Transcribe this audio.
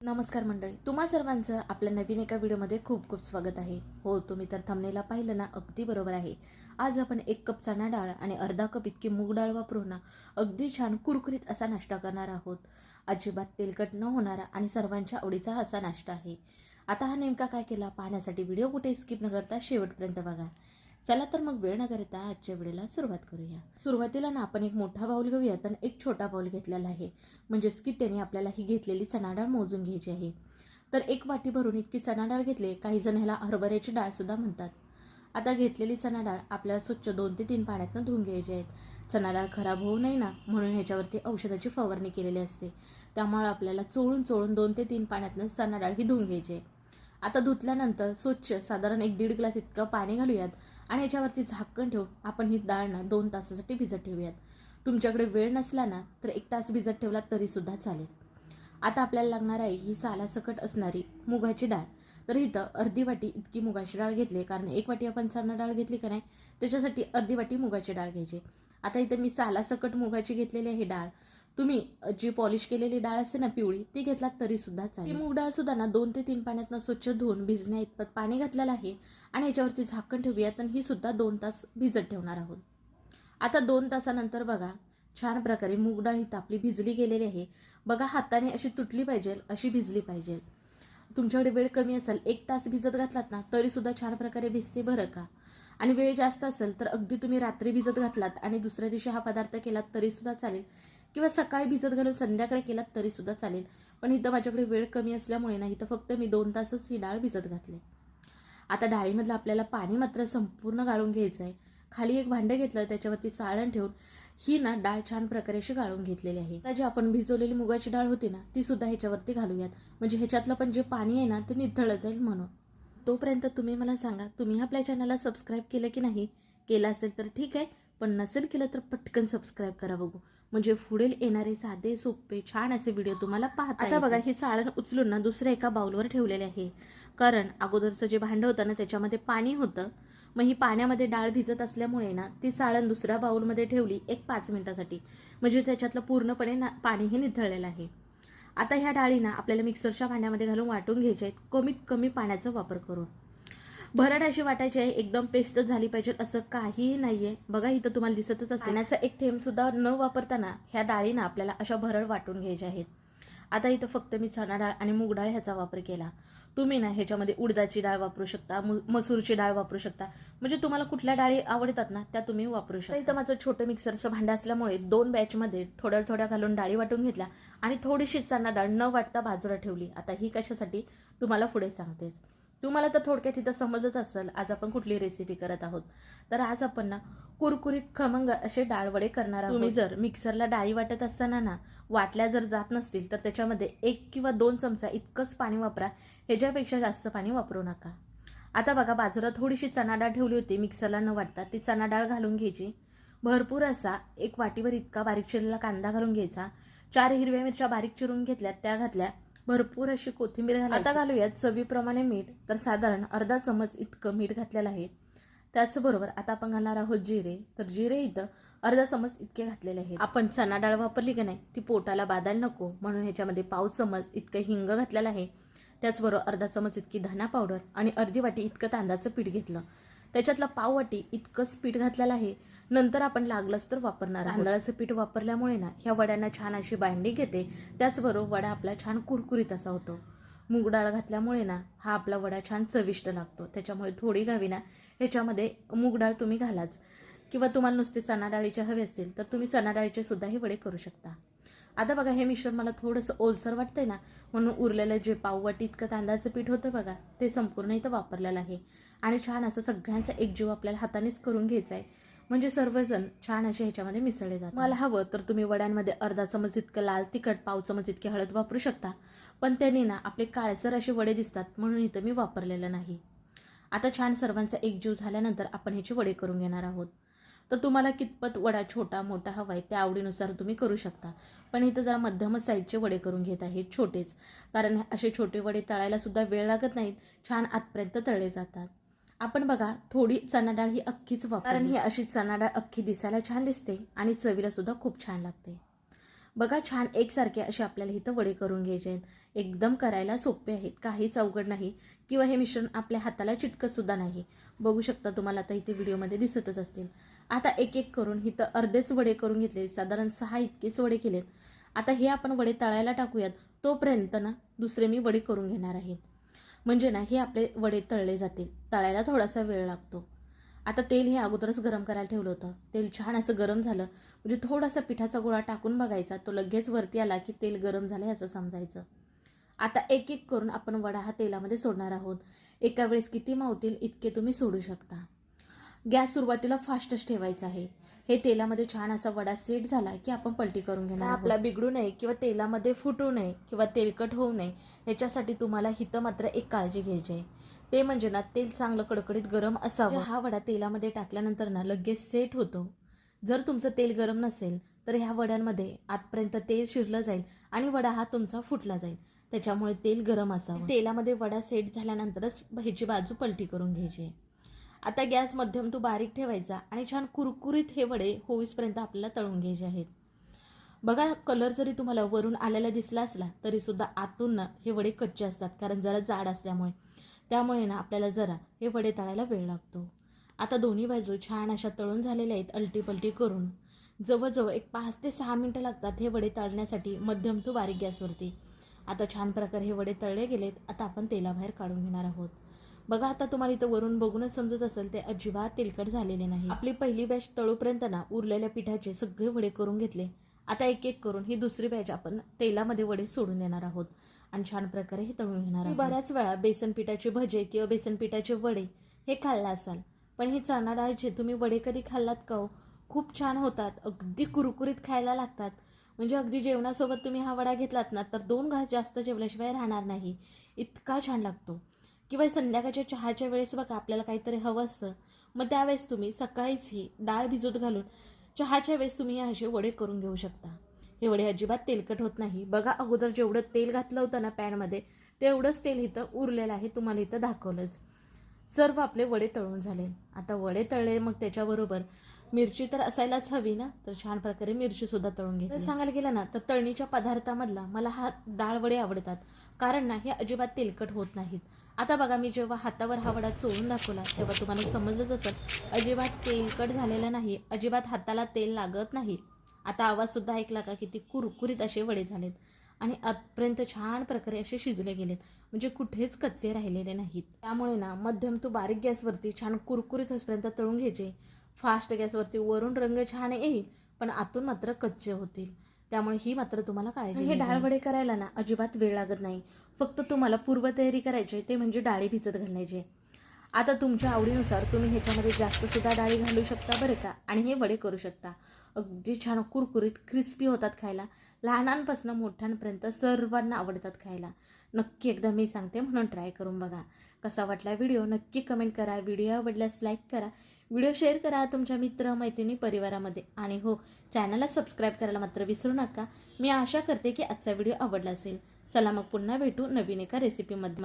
नमस्कार मंडळी तुम्हा सर्वांचं आपल्या नवीन एका व्हिडिओमध्ये खूप खूप स्वागत आहे. हो तुम्ही तर थंबनेला पाहिलं ना अगदी बरोबर आहे. आज आपण एक कप चणा डाळ आणि अर्धा कप इतकी मूग डाळ वापरून ना अगदी छान कुरकुरीत असा नाश्ता करणार आहोत. अजिबात तेलकट न होणारा आणि सर्वांच्या आवडीचा असा नाश्ता आहे. आता हा नेमका काय केला पाहण्यासाठी व्हिडिओ कुठे स्किप न करता शेवटपर्यंत बघा. चला तर मग वेळ न करता आजच्या वेळेला सुरुवात करूया. सुरुवातीला ना आपण एक मोठा बाऊल घेऊयात आणि एक छोटा बाऊल घेतलेला आहे. म्हणजेच की त्याने आपल्याला ही घेतलेली चणा डाळ मोजून घ्यायची आहे. तर एक वाटी भरून इतकी चणा डाळ घेतली काही जण ह्याला हरभऱ्याची डाळसुद्धा म्हणतात. आता घेतलेली चणा डाळ आपल्याला स्वच्छ दोन ते तीन पाण्यातनं धुवून घ्यायची आहेत चणा डाळ खराब होऊ नये ना म्हणून ह्याच्यावरती औषधाची फवारणी केलेली असते. त्यामुळे आपल्याला चोळून चोळून दोन ते तीन पाण्यातनं चणा डाळ ही धुवून घ्यायची आहे. आता धुतल्यानंतर स्वच्छ साधारण एक दीड ग्लास इतकं पाणी घालूयात आणि याच्यावरती झाकण ठेवून आपण ही डाळ ना दोन तासासाठी भिजत ठेवूयात. तुमच्याकडे वेळ नसला ना तर एक तास भिजत ठेवला तरीसुद्धा चालेल. आता आपल्याला लागणार आहे ही सालासकट असणारी मुगाची डाळ. तर इथं अर्धी वाटी इतकी मुगाची डाळ घेतली कारण एक वाटी आपण चणा डाळ घेतली का नाही त्याच्यासाठी अर्धी वाटी मुगाची डाळ घ्यायची. आता इथं मी सालासकट मुगाची घेतलेली आहे डाळ. तुम्ही जी पॉलिश केलेली डाळ असते ना पिवळी ती घेतलात तरी सुद्धा चालेल. मूग डाळ सुद्धा ना दोन ते तीन पाण्यातनं स्वच्छ धुवून भिजण्या इतपत पाणी घातलेलं आहे आणि याच्यावरती झाकण ठेवूयात आणि ही सुद्धा दोन तास भिजत ठेवणार आहोत. आता दोन तासानंतर बघा छान प्रकारे मूग डाळ ही आपली भिजली गेलेली आहे. बघा हाताने अशी तुटली पाहिजे अशी भिजली पाहिजे. तुमच्याकडे वेळ कमी असेल एक तास भिजत घातलात ना तरी सुद्धा छान प्रकारे भिजते बरं का? आणि वेळ जास्त असेल तर अगदी तुम्ही रात्री भिजत घातलात आणि दुसऱ्या दिवशी हा पदार्थ केलात तरी सुद्धा चालेल. किंवा सकाळी भिजत घालून संध्याकाळी केलात तरी सुद्धा चालेल. पण इथं माझ्याकडे वेळ कमी असल्यामुळे ना इथं फक्त मी दोन तासच ही डाळ भिजत घातली. आता डाळीमधलं आपल्याला पाणी मात्र संपूर्ण गाळून घ्यायचं आहे खाली एक भांडं घेतलं त्याच्यावरती चाळण ठेवून ही ना डाळ छान प्रकारे अशी गाळून घेतलेली आहे. आता जी आपण भिजवलेली मुगाची डाळ होती ना ती सुद्धा ह्याच्यावरती घालूयात. म्हणजे ह्याच्यातलं पण जे पाणी आहे ना ते निथळलं जाईल म्हणून. तोपर्यंत तुम्ही मला सांगा तुम्ही आपल्या चॅनलला सबस्क्राईब केलं की नाही? केलं असेल तर ठीक आहे. पण नसेल केलं तर पटकन सबस्क्राईब करा बघू. म्हणजे पुढील येणारे साधे सोपे छान असे व्हिडिओ तुम्हाला पाहता आता बघा ही चाळण उचलून ना दुसऱ्या एका बाउलवर ठेवलेले आहे. कारण अगोदरचं जे भांडं होतं ना त्याच्यामध्ये पाणी होतं. मग ही पाण्यामध्ये डाळ भिजत असल्यामुळे ना ती चाळण दुसऱ्या बाउलमध्ये ठेवली एक पाच मिनिटासाठी. म्हणजे त्याच्यातलं पूर्णपणे ना पाणी हे निथळलेलं आहे. आता ह्या डाळीना आपल्याला मिक्सरच्या भांड्यामध्ये घालून वाटून घ्यायच्या आहेत. कमीत कमी पाण्याचा वापर करून. भरड अशी वाटायची आहे एकदम पेस्टच झाली पाहिजे असं काहीही नाहीये. बघा इथं तुम्हाला दिसतच असेल. याचा एक थेंब सुद्धा न वापरताना ह्या डाळीना आपल्याला अशा भरड वाटून घ्यायच्या आहेत. आता इथं फक्त मी चणा डाळ आणि मूग डाळ ह्याचा वापर केला. तुम्ही ना ह्याच्यामध्ये उडदाची डाळ वापरू शकता मसूरची डाळ वापरू शकता. म्हणजे तुम्हाला कुठल्या डाळी आवडतात ना त्या तुम्ही वापरू शकता. इथं माझं छोटं मिक्सरचं भांडं असल्यामुळे दोन बॅचमध्ये थोड्या थोड्या घालून डाळी वाटून घेतल्या आणि थोडीशी चणा डाळ न वाटता बाजूला ठेवली. आता ही कशासाठी? तुम्हाला पुढे सांगतेच. तुम्हाला तर थोडक्यात इथं समजत असेल आज आपण कुठली रेसिपी करत आहोत. तर आज आपण ना कुरकुरीत खमंग असे डाळवडे करणार आहोत. तुम्ही जर मिक्सरला डाळी वाटत असताना ना वाटल्या जर जात नसतील तर त्याच्यामध्ये एक किंवा दोन चमचा इतकंच पाणी वापरा. ह्याच्यापेक्षा जास्त पाणी वापरू नका. आता बघा बाजूला थोडीशी चणा डाळ ठेवली होती मिक्सरला न वाटता. ती चणा डाळ घालून घ्यायची. भरपूर असा एक वाटीवर इतका बारीक चिरलेला कांदा घालून घ्यायचा. चार हिरव्या मिरच्या बारीक चिरून घेतल्या त्या घातल्या. भरपूर अशी कोथिंबीर आता घालूयात चवीप्रमाणे मीठ. तर साधारण अर्धा चमच इतकं मीठ घातलेलं आहे. त्याचबरोबर आता आपण घालणार आहोत जिरे. तर जिरे इथं अर्धा चमच इतके घातलेले आहेत. आपण चणा डाळ वापरली की नाही? ती पोटाला बादायला नको. म्हणून ह्याच्यामध्ये पाव चमच इतकं हिंग घातलेलं आहे. त्याचबरोबर अर्धा चमच इतकी धना पावडर आणि अर्धी वाटी इतकं तांदळाचं पीठ घेतलं. त्याच्यातलं पाव वाटी इतकंच पीठ घातलेलं आहे. नंतर आपण लागलंच तर वापरणार. तांदळाचं पीठ वापरल्यामुळे ना ह्या वड्यांना छान अशी बाइंडिंग घेते. त्याचबरोबर वडा आपला छान कुरकुरीत असा होतो. मूग डाळ घातल्यामुळे ना हा आपला वडा छान चविष्ट लागतो. त्याच्यामुळे थोडी घावी ना ह्याच्यामध्ये मूग डाळ तुम्ही घालाच. किंवा तुम्हाला नुसते चणा डाळीचे हवे असतील तर तुम्ही चणा डाळीचे सुद्धा हे वडे करू शकता. आता बघा हे मिश्रण मला थोडंसं ओलसर वाटतंय ना म्हणून उरलेलं जे पाववाटी इतकं तांदळाचं पीठ होतं बघा ते संपूर्ण इथं वापरलेलं आहे. आणि छान असं सगळ्यांचा एकजीव आपल्याला हातानेच करून घ्यायचा आहे म्हणजे सर्वजण छान असे ह्याच्यामध्ये मिसळले जातात. मला हवं तर तुम्ही वड्यांमध्ये अर्धा चमच इतकं लाल तिखट पाव चमच इतके हळद वापरू शकता. पण त्यांनी ना आपले काळसर असे वडे दिसतात म्हणून इथं मी वापरलेलं नाही. आता छान सर्वांचा एकजीव झाल्यानंतर आपण ह्याचे वडे करून घेणार आहोत. तर तुम्हाला कितपत वडा छोटा मोठा हवा आहे त्या आवडीनुसार तुम्ही करू शकता. पण इथं जरा मध्यम साईजचे वडे करून घेत आहेत छोटेच. कारण असे छोटे वडे तळायला सुद्धा वेळ लागत नाहीत छान आतपर्यंत तळले जातात. आपण बघा थोडी चणा डाळ ही अख्खीच वापर कारण ही अशी चणा डाळ अख्खी दिसायला छान दिसते आणि चवीला सुद्धा खूप छान लागते. बघा छान एकसारखे असे आपल्याला इथं वडे करून घ्यायचे आहेत. एकदम करायला सोपे आहेत. काहीच अवघड नाही. किंवा हे मिश्रण आपल्या हाताला चिटकतसुद्धा नाही. बघू शकता तुम्हाला आता इथे व्हिडिओमध्ये दिसतच असतील. आता एक एक करून इथं अर्धेच वडे करून घेतले. साधारण सहा इतकेच वडे केलेत. आता हे आपण वडे तळायला टाकूयात. तोपर्यंत ना दुसरे मी वडे करून घेणार आहे. म्हणजे ना हे आपले वडे तळले जातील. तळायला थोडासा वेळ लागतो. आता तेल हे अगोदरच गरम करायला ठेवलं होतं. तेल छान असं गरम झालं. म्हणजे थोडासा पिठाचा गोळा टाकून बघायचा. तो लगेच वरती आला की तेल गरम झालं असं समजायचं. आता एक एक करून आपण वडा हा तेलामध्ये सोडणार आहोत. एका वेळेस किती मावतील इतके तुम्ही सोडू शकता. गॅस सुरुवातीला फास्टच ठेवायचा आहे. हे तेलामध्ये छान असा वडा सेट झाला की आपण पलटी करून घेणार आपला बिघडू नये किंवा तेलामध्ये फुटू नये किंवा तेलकट होऊ नये ह्याच्यासाठी तुम्हाला हिथं मात्र एक काळजी घ्यायची आहे. ते म्हणजे ना तेल चांगलं कडकडीत गरम असावं. हा वडा तेलामध्ये टाकल्यानंतर ना लगेच सेट होतो. जर तुमचं तेल गरम नसेल तर ह्या वड्यांमध्ये आतपर्यंत तेल शिरलं जाईल आणि वडा हा तुमचा फुटला जाईल. त्याच्यामुळे तेल गरम असावं. तेलामध्ये वडा सेट झाल्यानंतरच ह्याची बाजू पलटी करून घ्यायची. आता गॅस मध्यम तू बारीक ठेवायचा आणि छान कुरकुरीत हे वडे होईसपर्यंत आपल्याला तळून घ्यायचे आहेत. बघा कलर जरी तुम्हाला वरून आलेला दिसला असला तरीसुद्धा आतून ना हे वडे कच्चे असतात कारण जरा जाड असल्यामुळे. त्यामुळे ना आपल्याला जरा हे वडे तळायला वेळ लागतो. आता दोन्ही बाजू छान अशा तळून झालेल्या आहेत अलटीपलटी करून. जवळजवळ एक पाच ते सहा मिनटं लागतात हे वडे तळण्यासाठी मध्यम तू बारीक गॅसवरती. आता छान प्रकारे हे वडे तळले गेलेत आता आपण तेलाबाहेर काढून घेणार आहोत. बघा आता तुम्हाला इथं वरून बघूनच समजत असेल ते अजिबात तेलकट झालेले नाही. आपली पहिली बॅच तळूपर्यंत ना उरलेल्या पिठाचे सगळे वडे करून घेतले. आता एक एक करून ही दुसरी बॅच आपण तेलामध्ये वडे सोडून देणार आहोत. आणि छान प्रकारे हे तळून घेणार आहोत. बऱ्याच वेळा बेसन पिठाचे भजे किंवा बेसन पिठाचे वडे हे खाल्ला असाल पण हे चणा डाळीचे तुम्ही वडे कधी खाल्लात का हो? खूप छान होतात. अगदी कुरकुरीत खायला लागतात. म्हणजे अगदी जेवणासोबत तुम्ही हा वडा घेतलात ना तर दोन घास जास्त जेवल्याशिवाय राहणार नाही. इतका छान लागतो. किंवा संध्याकाळच्या चहाच्या वेळेस बघा आपल्याला काहीतरी हवं असतं. मग त्यावेळेस तुम्ही सकाळीच ही डाळ भिजत घालून चहाच्या वेळेस तुम्ही हे असे वडे करून घेऊ शकता. हे वडे अजिबात तेलकट होत नाही. बघा अगोदर जेवढं तेल घातलं होतं ना पॅनमध्ये तेवढंच तेल इथं उरलेलं आहे तुम्हाला इथं दाखवलंच. सर्व आपले वडे तळून झाले. आता वडे तळले मग त्याच्याबरोबर मिरची तर असायलाच हवी ना? तर छान प्रकारे मिरचीसुद्धा तळून तळून तर सांगायला गेलं ना तर तळणीच्या पदार्थामधला मला हा डाळ वडे आवडतात. कारण ना हे अजिबात तेलकट होत नाहीत. आता बघा मी जेव्हा हातावर हा वडा चोळून दाखवला तेव्हा तुम्हाला समजलंच असेल अजिबात तेलकट झालेलं नाही अजिबात हाताला तेल लागत नाही. आता आवाजसुद्धा ऐकला का किती कुरकुरीत असे वडे झालेत. आणि आतपर्यंत छान प्रकारे असे शिजले गेलेत म्हणजे कुठेच कच्चे राहिलेले नाहीत. त्यामुळे ना मध्यम तू बारीक गॅसवरती छान कुरकुरीत असपर्यंत तळून घ्यायचे. फास्ट गॅसवरती वरून रंग छान येईल पण आतून मात्र कच्चे होतील. त्यामुळे ही मात्र तुम्हाला काळजी हे डाळ वडे करायला ना अजिबात वेळ लागत नाही. फक्त तुम्हाला पूर्वतयारी करायची ते म्हणजे डाळी भिजत घालायचे आता तुमच्या आवडीनुसार तुम्ही ह्याच्यामध्ये जास्त सुद्धा डाळी घालू शकता बरं का? आणि हे वडे करू शकता. अगदी छान कुरकुरीत क्रिस्पी होतात खायला. लहानांपासून मोठ्यांपर्यंत सर्वांना आवडतात खायला. नक्की एकदा मी सांगते म्हणून ट्राय करून बघा. कसा वाटला व्हिडिओ नक्की कमेंट करा. व्हिडिओ आवडल्यास लाईक करा. व्हिडिओ शेअर करा तुमच्या मित्र मैत्रिणी परिवारामध्ये. आणि हो चॅनलला सबस्क्राईब करायला मात्र विसरू नका. मी आशा करते की आजचा व्हिडिओ आवडला असेल. चला मग पुन्हा भेटू नवीन एका रेसिपीमध्ये